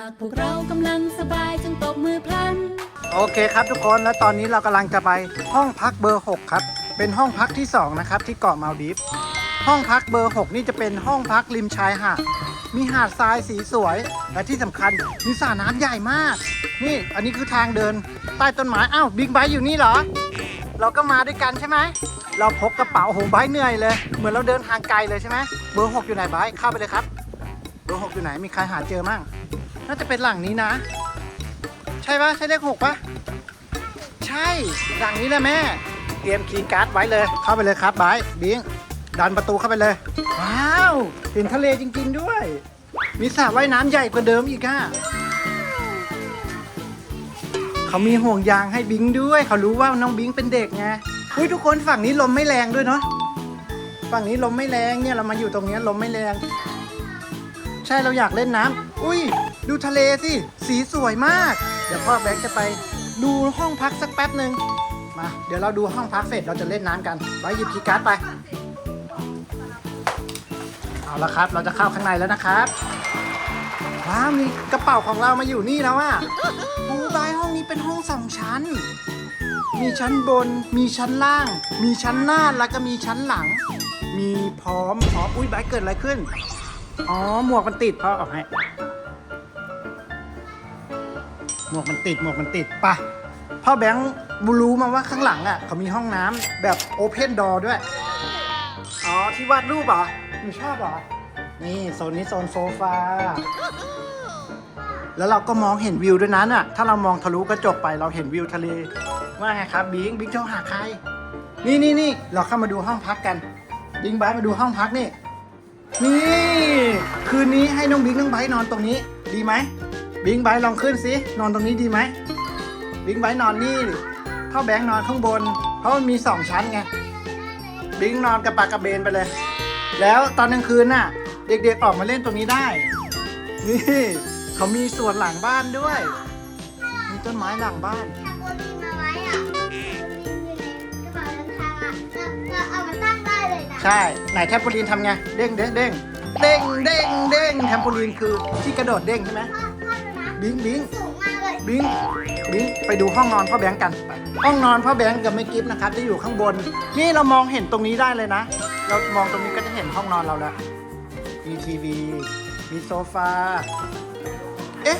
ากพวกเรากำลังสบายจงตบมือพลัน โอเคครับทุกคนแล้วตอนนี้เรากำลังจะไปห้องพักเบอร์ 6 ครับ เป็นห้องพักที่ 2 นะครับ ที่เกาะมาลดีฟส์ห้องพักเบอร์ 6 นี่จะเป็นห้องพักริมชายหาดมีหาดทรายสีสวย และที่สำคัญมีสระน้ำใหญ่มาก นี่อันนี้คือทางเดิน ใต้ต้นไม้อ้าวบิ๊กไบค์อยู่นี่เหรอ เราก็มาด้วยกันใช่ไหม เราพกกระเป๋าโหไบค์เหนื่อยเลย เหมือนเราเดินทางไกลเลยใช่ไหมเบอร์6อยู่ไหนไบค์เข้าไปเลยครับ เบอร์6อยู่ไหนมีใครหาเจอมั่ง น่าจะเป็นหลังนี้นะ ใช่ปะใช่เลขหกปะใช่ดังนี้นะแม่ เตรียมคีย์การ์ดไว้เลย เข้าไปเลยครับบายบิงดันประตูเข้าไปเลย ว้าวเห็นทะเลจริง ๆด้วย มีสระว่ายน้ำใหญ่กว่าเดิมอีกอะเขามีห่วงยางให้บิงด้วย เขารู้ว่าน้องบิงเป็นเด็กไงอุ้ยทุกคนฝั่งนี้ลมไม่แรงด้วยเนาะฝั่งนี้ลมไม่แรงเนี่ยเรามาอยู่ตรงนี้ลมไม่แรง ใช่เราอยากเล่นน้ำอุ้ย ดูทะเลสิ สีสวยมาก เดี๋ยวพ่อแบงค์จะไปดูห้องพักสักแป๊บหนึ่งมา เดี๋ยวเราดูห้องพักเสร็จเราจะเล่นน้ำกันไว้หยิบคีย์การ์ดไป เอาละครับ เราจะเข้าข้างในแล้วนะครับว้าวมีกระเป๋าของเรามาอยู่นี่แล้วอะโอ้บายห้องนี้เป็นห้องสองชั้น มีชั้นบน มีชั้นล่าง มีชั้นหน้าแล้วก็มีชั้นหลัง มีพร้อมพร้อมอุ้ยบายเกิดอะไรขึ้น อ๋อ หมวกมันติดพ่อเอาให้ หมวกมันติดหมวกมันติดปะพ่อแบงค์บูรู้มาว่าข้างหลังอะเขามีห้องน้ำแบบโอเพนดอร์ด้วย อ๋อ ที่วาดรูปเหรอหนูชอบเหรอ นี่โซนนี้โซนโซฟา แล้วเราก็มองเห็นวิวด้วยนั้นอะ ถ้าเรามองทะลุกระจกไปเราเห็นวิวทะเล ว่าไงครับบิงบิงโทรหาใคร นี่นี่นี่เราเข้ามาดูห้องพักกัน บิงบายมาดูห้องพักนี่ นี่ คืนนี้ให้น้องบิงน้องไบร์ทนอนตรงนี้ ดีไหม บิงไบร์ทลองขึ้นสินอนตรงนี้ดีไหมบิงไบร์ทนอนนี่พ่อแบงค์นอนข้างบน เพราะมันมีสองชั้นไงบิงนอนกระปากกระเบนไปเลย แล้วตอนกลางคืนน่ะ เด็กๆออกมาเล่นตรงนี้ได้ นี่เขามีสวนหลังบ้านด้วย มีต้นไม้หลังบ้านถ้าโบลินมาไว้อะโบลินอยู่ในกระเป๋าเดินทางอะเราเราเอามาตั้งได้เลยนะใช่ ไหนแทมโปูลินทำไง เด้งเด้งเด้งเด้งเด้งเด้งแทมโปูลินคือที่กระโดดเด้งใช่ไหมพ่อพ่อดูนะ บิงบิงสูงมากเลยบิงบิงไปดูห้องนอนพ่อแบงค์กันไปห้องนอนพ่อแบงค์กับแม่กิฟต์นะครับจะอยู่ข้างบน นี่เรามองเห็นตรงนี้ได้เลยนะ เรามองตรงนี้ก็จะเห็นห้องนอนเราแล้วมีทีวี มีโซฟา เอ๊ะ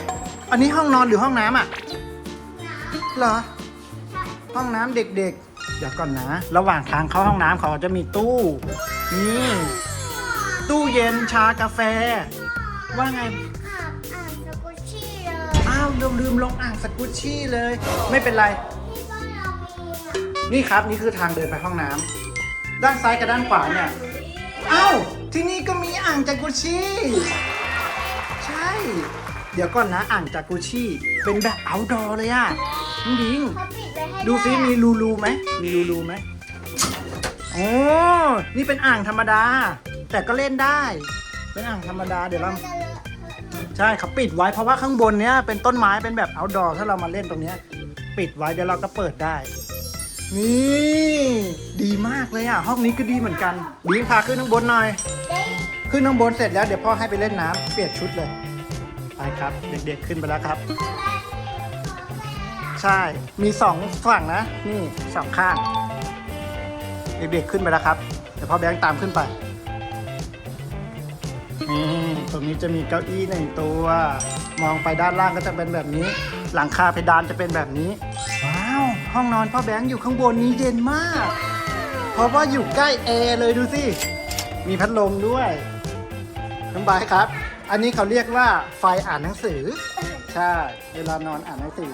อันนี้ห้องนอนหรือห้องน้ำอะเหรอ ห้องน้ำเด็กๆ เดี๋ยวก่อนนะ ระหว่างทางเข้าห้องน้ำเขาจะมีตู้ นี่ ตู้เย็นชากาแฟ ว่าไง ลืมลืมลงอ่างสกุชชี่เลย ไม่เป็นไร นี่ครับนี่คือทางเดินไปห้องน้ำด้านซ้ายกับด้านขวาเนี่ยเอ้าที่นี่ก็มีอ่างจากุชิใช่ เดี๋ยวก่อนนะอ่างจากุชิเป็นแบบ outdoor เลยอะน้องดิง ดูซิมีรูรูไหมมีรูรูไหมโอ้นี่เป็นอ่างธรรมดา แต่ก็เล่นได้ เป็นอ่างธรรมดาเดี๋ยวเรา ใช่เขาปิดไว้เพราะว่าข้างบนเนี้ยเป็นต้นไม้เป็นแบบ outdoor ถ้าเรามาเล่นตรงเนี้ย ปิดไว้เดี๋ยวเราก็เปิดได้ นี่ดีมากเลยอะ ห้องนี้ก็ดีเหมือนกันบีมพาขึ้นข้างบนหน่อย ขึ้นข้างบนเสร็จแล้วเดี๋ยวพ่อให้ไปเล่นน้ำเปลี่ยนชุดเลยไปครับ เด็กๆขึ้นไปแล้วครับ ใช่มีสองฝั่งนะ นี่สองข้าง เด็กๆขึ้นไปแล้วครับเดี๋ยวพ่อแบงค์ตามขึ้นไป ตรงนี้จะมีเก้าอี้หนึ่งตัว มองไปด้านล่างก็จะเป็นแบบนี้ หลังคาเพดานจะเป็นแบบนี้ ว้าว ห้องนอนพ่อแบงค์อยู่ข้างบนนี้เย็นมาก เพราะว่าอยู่ใกล้แอร์เลยดูสิ มีพัดลมด้วยน้องบายครับ อันนี้เขาเรียกว่าไฟอ่านหนังสือ ใช่ เวลานอนอ่านหนังสือ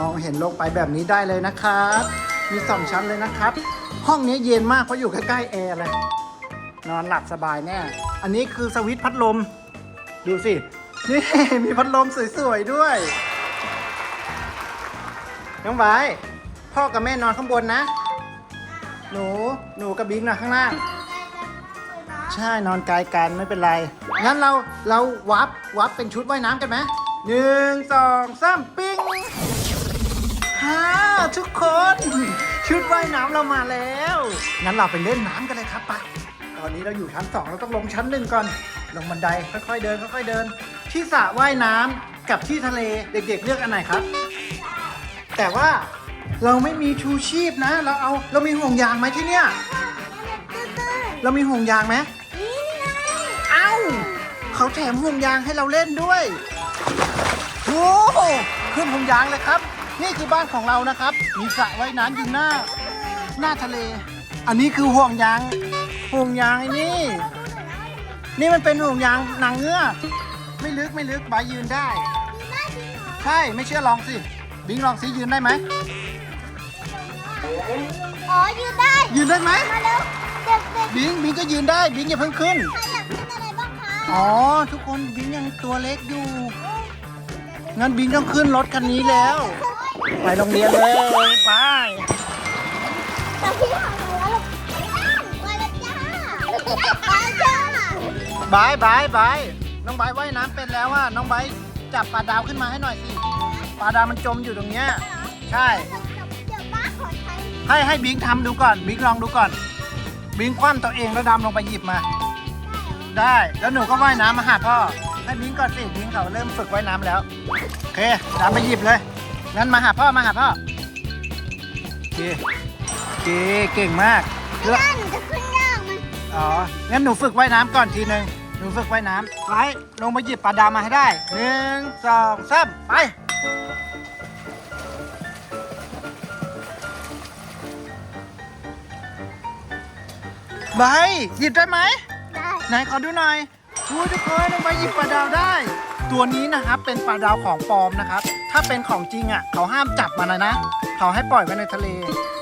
มองเห็นลงไปแบบนี้ได้เลยนะครับ มีสองชั้นเลยนะครับ ห้องนี้เย็นมากเพราะอยู่ใกล้ๆแอร์เลย นอนหลับสบายแน่ อันนี้คือสวิตช์พัดลม ดูสิ นี่ มีพัดลมสวยๆด้วย น้องไบร์ทพ่อกับแม่นอนข้างบนนะ หนู หนูกับบิ๊กนอนข้างล่าง ใช่นอนไกลกันไม่เป็นไร งั้นเราเราวับวับเป็นชุดว่ายน้ำกันไหมหนึ่งสองสามปิ้งฮ่าทุกคน ชุดว่ายน้ำเรามาแล้ว งั้นเราไปเล่นน้ำกันเลยครับไป อนนี้เราอยู่ชั้นสองเราต้องลงชั้นหนึ่งก่อน ลงบันไดค่อยๆเดินค่อยๆเดิน ที่สระว่ายน้ำกับที่ทะเลเด็กๆเลือกอันไหนครับ แต่ว่าเราไม่มีชูชีพนะ เราเอาเรามีห่วงยางไหมที่เนี้ยตื้นเรามีห่วงยางไหมๆนี่ไงเอ้าเขาแถมห่วงยางให้เราเล่นด้วยโอ้โหขึ้นห่วงยางเลยครับ นี่คือบ้านของเรานะครับ มีสระว่ายน้ำอยู่หน้า หน้าทะเล อันนี้คือห่วงยางห่วงยางไอ้นี่ นี่มันเป็นห่วงยางนางเงือกไม่ลึกไม่ลึกบายยืนได้ ใช่ไม่เชื่อลองสิบิงลองสิยืนได้ไหมอ๋อยืนได้ยืนได้ไหมมาเร็วเด็กเด็กบิงบิงก็ยืนได้บิงอย่าเพิ่งขึ้นใครอยากกินอะไรบ้างคะอ๋อทุกคนบิงยังตัวเล็กอยู่งั้นบิงต้องขึ้นรถคันนี้แล้ว ไปโรงเรียนเลยไปแต่พี่ทำมา บายบายบายน้องบายว่ายน้ำเป็นแล้วว่าน้องบายจับปลาดาวขึ้นมาให้หน่อยสิปลาดาวมันจมอยู่ตรงเนี้ยใช่ ให้ให้บิงทำดูก่อนบิงลองดูก่อน บิงคว่ำตัวเองแล้วดำลงไปหยิบมา ได้แล้วหนูก็ว่ายน้ำมาหาพ่อให้บิงก่อนสิบิงเขาเริ่มฝึกว่ายน้ำแล้วโอเคดำไปหยิบเลยงั้นมาหาพ่อมาหาพ่อโอเคโอเคเก่งมากเลือกย่าหนูจะขึ้นย่างมัน อ๋อ งั้นหนูฝึกว่ายน้ำก่อนทีหนึ่งหนูฝึกว่ายน้ำไปลงมาหยิบปลาดาวมาให้ได้หนึ่งสองสามไป ใบหยิบได้ไหม ได้ไหนขอดูหน่อยดูทุกคนลงไปหยิบปลาดาวได้ ตัวนี้นะครับเป็นปลาดาวของปลอมนะครับ ถ้าเป็นของจริงอะ เขาห้ามจับมันเลยนะ เขาให้ปล่อยไว้ในทะเล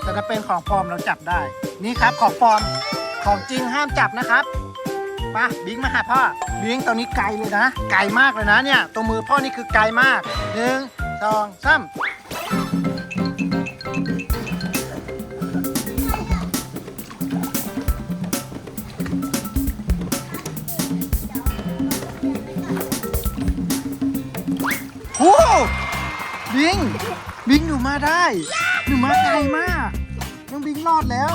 แต่ถ้าเป็นของปลอมเราจับได้ นี่ครับของปลอม ของจริงห้ามจับนะครับไปะบิงมาหาพ่อบิงตัวนี้ไกลเลยนะ ไกลมากเลยนะเนี่ยตัวมือพ่อนี่คือไกลมากหนึ่งสองสามโอ้บิง บิงหนูมาได้ หนูมาไกลมาก น้องบิงรอดแล้ว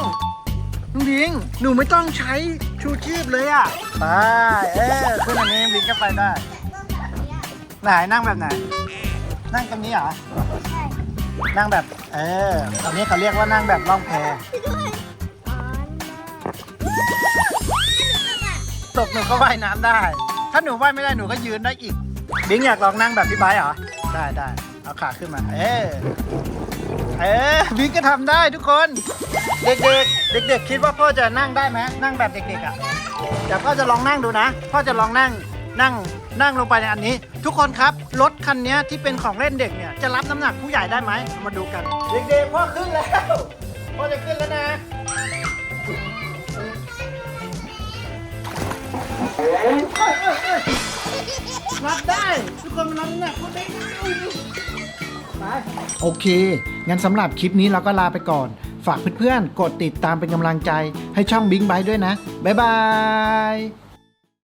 น้องบิง หนูไม่ต้องใช้ชูชีพเลยอะไปเออขึ้นอันนี้บิงก็ไปได้ ไหนนั่งแบบไหน นั่งตรงนี้เหรอใช่นั่งแบบ เอออันนี้เขาเรียกว่านั่งแบบล่องแพตกหนูก็ว่ายน้ำได้ ถ้าหนูว่ายไม่ได้หนูก็ยืนได้อีก บิงอยากลองนั่งแบบพี่ไบร์เหรอ ได้ได้เอาขาขึ้นมา เออ เออบิงก็ทำได้ทุกคน เด็กๆ เด็ก ๆ คิดว่าพ่อจะนั่งได้ไหมนั่งแบบเด็กๆอะเดี๋ยวพ่อจะลองนั่งดูนะ พ่อจะลองนั่งนั่งนั่งลงไปในอันนี้ ทุกคนครับรถคันนี้ที่เป็นของเล่นเด็กเนี่ยจะรับน้ำหนักผู้ใหญ่ได้ไหมเรามาดูกัน เด็กๆพ่อขึ้นแล้ว พ่อจะขึ้นแล้วนะ รับได้ ทุกคนมันรับน้ำหนักพูดได้ไป โอเค งั้นสำหรับคลิปนี้เราก็ลาไปก่อน ฝากเพื่อนๆ กดติดตามเป็นกำลังใจให้ช่องบิงไบด้วยนะ บ๊ายบาย